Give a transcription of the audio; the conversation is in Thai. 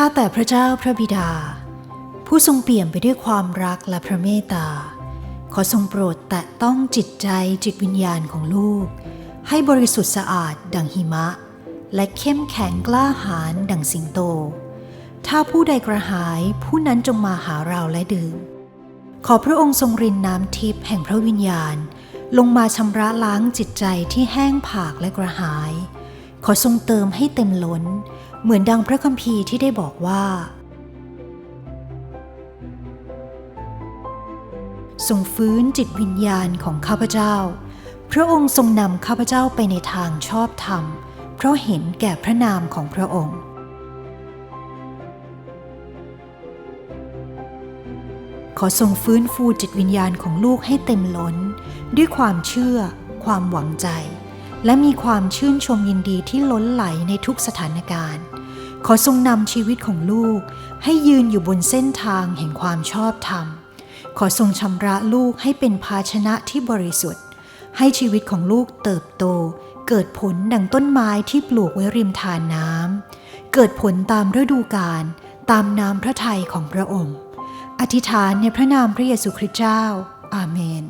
ข้าแต่พระเจ้าพระบิดา ผู้ทรงเปี่ยมไปด้วยความรักและพระเมตตา ขอทรงโปรดแตะต้องจิตใจจิตวิญญาณของลูก ให้บริสุทธิ์สะอาดดังหิมะ และเข้มแข็งกล้าหาญดังสิงโต ถ้าผู้ใดกระหายผู้นั้นจงมาหาเราและดื่ม ขอพระองค์ทรงรินน้ำทิพย์แห่งพระวิญญาณ ลงมาชำระล้างจิตใจที่แห้งผากและกระหาย อทรงเติมให้เต็มล้น เหมือนดังพระคัมภีร์ที่ได้บอกว่า ทรงฟื้นจิตวิญญาณของข้าพเจ้า พระองค์ทรงนำข้าพเจ้าไปในทางชอบธรรม เพราะเห็นแก่พระนามของพระองค์ขอทรงฟื้นฟูจิตวิญญาณของลูกให้เต็มล้น ด้วยความเชื่อ ความหวังใจ และมีความชื่นชมยินดีที่ล้นไหลในทุกสถานการณ์ ขอทรงนำชีวิตของลูก ให้ยืนอยู่บนเส้นทางแห่งความชอบธรรม ขอทรงชำระลูกให้เป็นภาชนะที่บริสุทธิ์ ให้ชีวิตของลูกเติบโต เกิดผลดังต้นไม้ที่ปลูกไว้ริมทานน้ำ เกิดผลตามฤดูกาลตามน้ำพระทัยของพระองค์ อธิษฐานในพระนามพระเยซูคริสต์เจ้า อาเมน